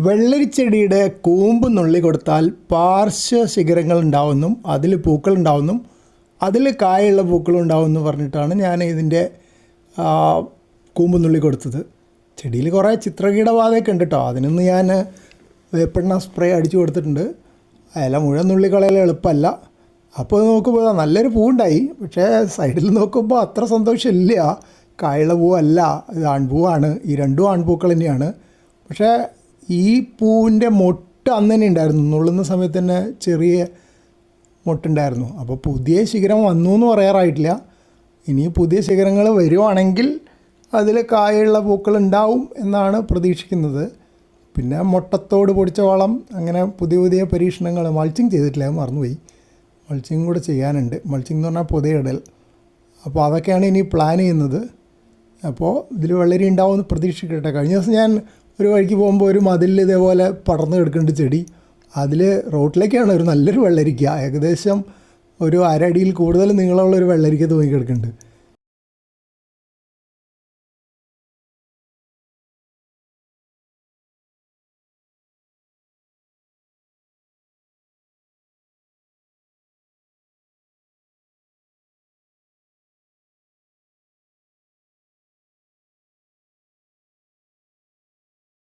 വെള്ളരിച്ചെടിയുടെ കൂമ്പ് നുള്ളി കൊടുത്താൽ പാർശ്വ ശിഖരങ്ങൾ ഉണ്ടാവുമെന്നും അതിൽ പൂക്കൾ ഉണ്ടാവുമെന്നും അതിൽ കായുള്ള പൂക്കൾ ഉണ്ടാവുമെന്ന് പറഞ്ഞിട്ടാണ് ഞാൻ ഇതിന്റെ കൂമ്പ് നുള്ളി കൊടുത്തത്. ചെടിയിൽ കുറേ ചിത്രകീടബാധയൊക്കെ ഉണ്ട് കേട്ടോ. അതിനൊന്ന് ഞാൻ വേപ്പെണ്ണ സ്പ്രേ അടിച്ചു കൊടുത്തിട്ടുണ്ട്. ഇല മുഴുവൻ നുള്ളിക്കളയാൻ എളുപ്പമല്ല. അപ്പോൾ നോക്കുമ്പോൾ നല്ലൊരു പൂവുണ്ടായി. പക്ഷേ സൈഡിൽ നോക്കുമ്പോൾ അത്ര സന്തോഷമില്ല. കായുള്ള പൂവല്ല. ഇത് ആൺപൂവാണ്. ഈ രണ്ടും ആൺപൂക്കൾ തന്നെയാണ്. പക്ഷേ ഈ പൂവിന്റെ മൊട്ട് അന്ന് തന്നെ ഉണ്ടായിരുന്നു. നുള്ളുന്ന സമയത്ത് തന്നെ ചെറിയ മൊട്ടുണ്ടായിരുന്നു. അപ്പോൾ പുതിയ ശിഖരം വന്നു എന്ന് പറയാറായിട്ടില്ല. ഇനി പുതിയ ശിഖരങ്ങൾ വരുവാണെങ്കിൽ അതിൽ കായുള്ള പൂക്കൾ ഉണ്ടാവും എന്നാണ് പ്രതീക്ഷിക്കുന്നത്. പിന്നെ മുട്ടത്തോട് പൊടിച്ച വളം അങ്ങനെ പുതിയ പുതിയ പരീക്ഷണങ്ങൾ മൾച്ചിങ് ചെയ്തിട്ടില്ല മറന്നുപോയി. മൾച്ചിങ് കൂടെ ചെയ്യാനുണ്ട്. മൾച്ചിങ് എന്ന് പറഞ്ഞാൽ പുതിയിടൽ അപ്പോൾ അതൊക്കെയാണ് ഇനി പ്ലാൻ ചെയ്യുന്നത്. അപ്പോൾ ഇതിൽ വെള്ളരി ഉണ്ടാവുമെന്ന് പ്രതീക്ഷിക്കട്ടെ. കഴിഞ്ഞ ദിവസം ഞാൻ ഒരു വഴിക്ക് പോകുമ്പോൾ ഒരു മതിൽ ഇതേപോലെ പടർന്നു കിടക്കുന്നുണ്ട് ചെടി. അതിൽ റോട്ടിലേക്കാണ് ഒരു നല്ലൊരു വെള്ളരിക്ക. ഏകദേശം ഒരു അരടിയിൽ കൂടുതൽ നീളമുള്ള ഒരു വെള്ളരിക്ക തൂങ്ങി കിടക്കുന്നുണ്ട്.